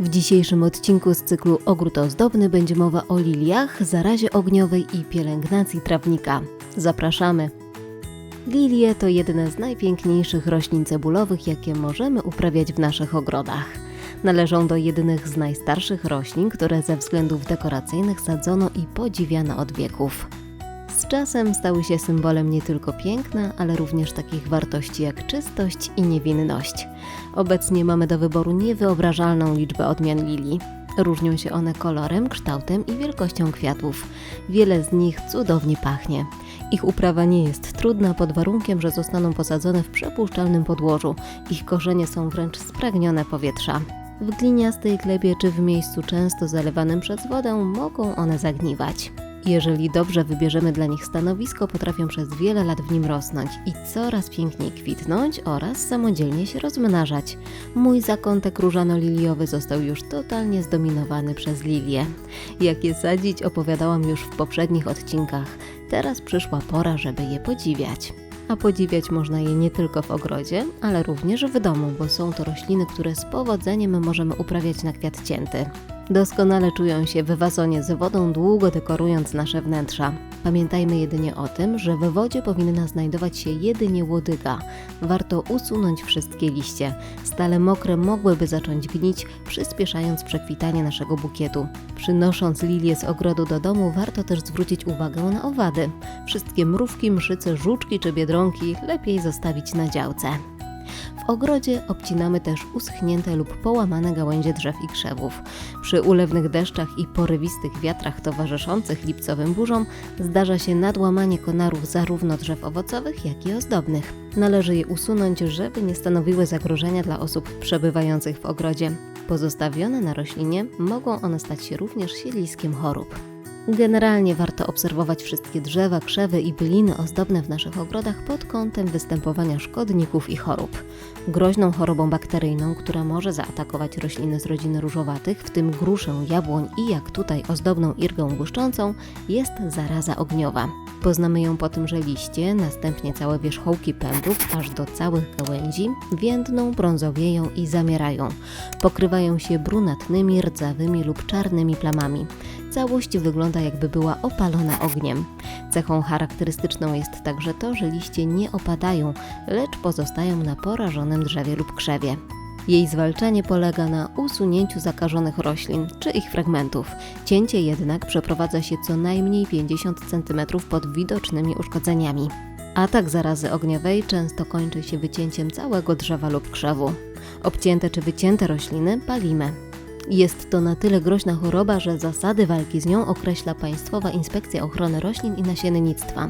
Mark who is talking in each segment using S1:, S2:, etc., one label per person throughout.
S1: W dzisiejszym odcinku z cyklu Ogród Ozdobny będzie mowa o liliach, zarazie ogniowej i pielęgnacji trawnika. Zapraszamy! Lilie to jedne z najpiękniejszych roślin cebulowych, jakie możemy uprawiać w naszych ogrodach. Należą do jednych z najstarszych roślin, które ze względów dekoracyjnych sadzono i podziwiano od wieków. Z czasem stały się symbolem nie tylko piękna, ale również takich wartości jak czystość i niewinność. Obecnie mamy do wyboru niewyobrażalną liczbę odmian lilii. Różnią się one kolorem, kształtem i wielkością kwiatów. Wiele z nich cudownie pachnie. Ich uprawa nie jest trudna pod warunkiem, że zostaną posadzone w przepuszczalnym podłożu. Ich korzenie są wręcz spragnione powietrza. W gliniastej glebie czy w miejscu często zalewanym przez wodę mogą one zagniwać. Jeżeli dobrze wybierzemy dla nich stanowisko, potrafią przez wiele lat w nim rosnąć i coraz piękniej kwitnąć oraz samodzielnie się rozmnażać. Mój zakątek różano-liliowy został już totalnie zdominowany przez lilię. Jak je sadzić, opowiadałam już w poprzednich odcinkach. Teraz przyszła pora, żeby je podziwiać. A podziwiać można je nie tylko w ogrodzie, ale również w domu, bo są to rośliny, które z powodzeniem możemy uprawiać na kwiat cięty. Doskonale czują się w wazonie z wodą, długo dekorując nasze wnętrza. Pamiętajmy jedynie o tym, że w wodzie powinna znajdować się jedynie łodyga. Warto usunąć wszystkie liście. Stale mokre mogłyby zacząć gnić, przyspieszając przekwitanie naszego bukietu. Przynosząc lilię z ogrodu do domu, warto też zwrócić uwagę na owady. Wszystkie mrówki, mszyce, żuczki czy biedronki lepiej zostawić na działce. Ogrodzie obcinamy też uschnięte lub połamane gałęzie drzew i krzewów. Przy ulewnych deszczach i porywistych wiatrach towarzyszących lipcowym burzom zdarza się nadłamanie konarów zarówno drzew owocowych, jak i ozdobnych. Należy je usunąć, żeby nie stanowiły zagrożenia dla osób przebywających w ogrodzie. Pozostawione na roślinie mogą one stać się również siedliskiem chorób. Generalnie warto obserwować wszystkie drzewa, krzewy i byliny ozdobne w naszych ogrodach pod kątem występowania szkodników i chorób. Groźną chorobą bakteryjną, która może zaatakować rośliny z rodziny różowatych, w tym gruszę, jabłoń i jak tutaj ozdobną irgę błyszczącą, jest zaraza ogniowa. Poznamy ją po tym, że liście, następnie całe wierzchołki pędów, aż do całych gałęzi, więdną, brązowieją i zamierają. Pokrywają się brunatnymi, rdzawymi lub czarnymi plamami. Całość wygląda jakby była opalona ogniem. Cechą charakterystyczną jest także to, że liście nie opadają, lecz pozostają na porażonym drzewie lub krzewie. Jej zwalczanie polega na usunięciu zakażonych roślin czy ich fragmentów. Cięcie jednak przeprowadza się co najmniej 50 cm pod widocznymi uszkodzeniami. Atak zarazy ogniowej często kończy się wycięciem całego drzewa lub krzewu. Obcięte czy wycięte rośliny palimy. Jest to na tyle groźna choroba, że zasady walki z nią określa Państwowa Inspekcja Ochrony Roślin i Nasiennictwa.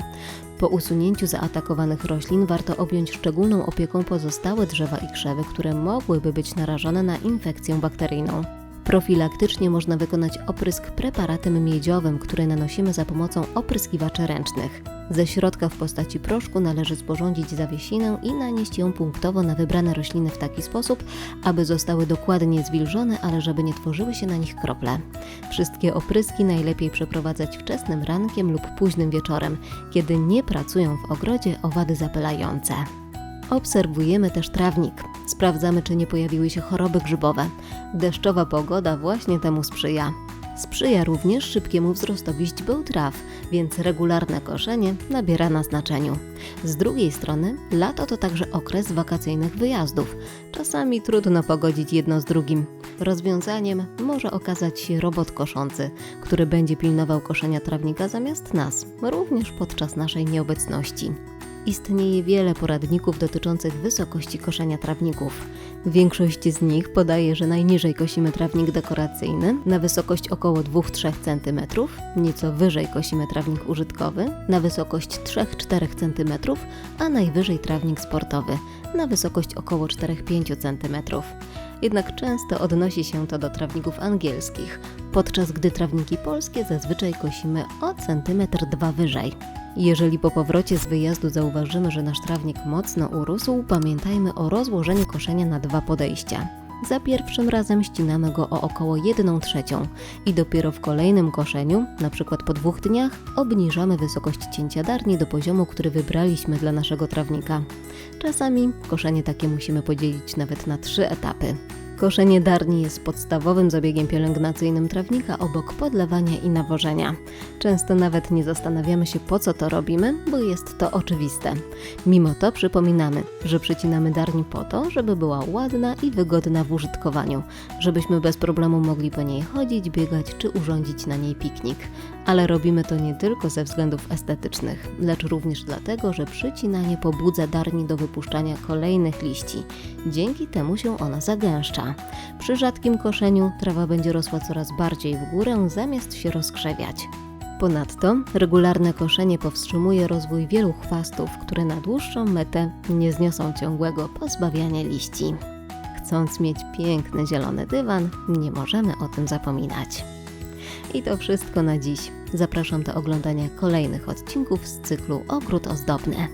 S1: Po usunięciu zaatakowanych roślin warto objąć szczególną opieką pozostałe drzewa i krzewy, które mogłyby być narażone na infekcję bakteryjną. Profilaktycznie można wykonać oprysk preparatem miedziowym, który nanosimy za pomocą opryskiwaczy ręcznych. Ze środka w postaci proszku należy sporządzić zawiesinę i nanieść ją punktowo na wybrane rośliny w taki sposób, aby zostały dokładnie zwilżone, ale żeby nie tworzyły się na nich krople. Wszystkie opryski najlepiej przeprowadzać wczesnym rankiem lub późnym wieczorem, kiedy nie pracują w ogrodzie owady zapylające. Obserwujemy też trawnik. Sprawdzamy, czy nie pojawiły się choroby grzybowe. Deszczowa pogoda właśnie temu sprzyja. Sprzyja również szybkiemu wzrostowi źdźbeł traw, więc regularne koszenie nabiera na znaczeniu. Z drugiej strony, lato to także okres wakacyjnych wyjazdów. Czasami trudno pogodzić jedno z drugim. Rozwiązaniem może okazać się robot koszący, który będzie pilnował koszenia trawnika zamiast nas, również podczas naszej nieobecności istnieje wiele poradników dotyczących wysokości koszenia trawników. Większość z nich podaje, że najniżej kosimy trawnik dekoracyjny na wysokość około 2-3 cm, nieco wyżej kosimy trawnik użytkowy na wysokość 3-4 cm, a najwyżej trawnik sportowy na wysokość około 4-5 cm. Jednak często odnosi się to do trawników angielskich, podczas gdy trawniki polskie zazwyczaj kosimy o centymetr dwa wyżej. Jeżeli po powrocie z wyjazdu zauważymy, że nasz trawnik mocno urósł, pamiętajmy o rozłożeniu koszenia na dwa podejścia. Za pierwszym razem ścinamy go o około 1 trzecią i dopiero w kolejnym koszeniu, przykład po dwóch dniach, obniżamy wysokość cięcia darni do poziomu, który wybraliśmy dla naszego trawnika. Czasami koszenie takie musimy podzielić nawet na trzy etapy. Koszenie darni jest podstawowym zabiegiem pielęgnacyjnym trawnika obok podlewania i nawożenia. Często nawet nie zastanawiamy się po co to robimy, bo jest to oczywiste. Mimo to przypominamy, że przycinamy darni po to, żeby była ładna i wygodna w użytkowaniu, żebyśmy bez problemu mogli po niej chodzić, biegać czy urządzić na niej piknik. Ale robimy to nie tylko ze względów estetycznych, lecz również dlatego, że przycinanie pobudza darni do wypuszczania kolejnych liści. Dzięki temu się ona zagęszcza. Przy rzadkim koszeniu trawa będzie rosła coraz bardziej w górę, zamiast się rozkrzewiać. Ponadto regularne koszenie powstrzymuje rozwój wielu chwastów, które na dłuższą metę nie zniosą ciągłego pozbawiania liści. Chcąc mieć piękny zielony dywan, nie możemy o tym zapominać. I to wszystko na dziś. Zapraszam do oglądania kolejnych odcinków z cyklu Ogród Ozdobny.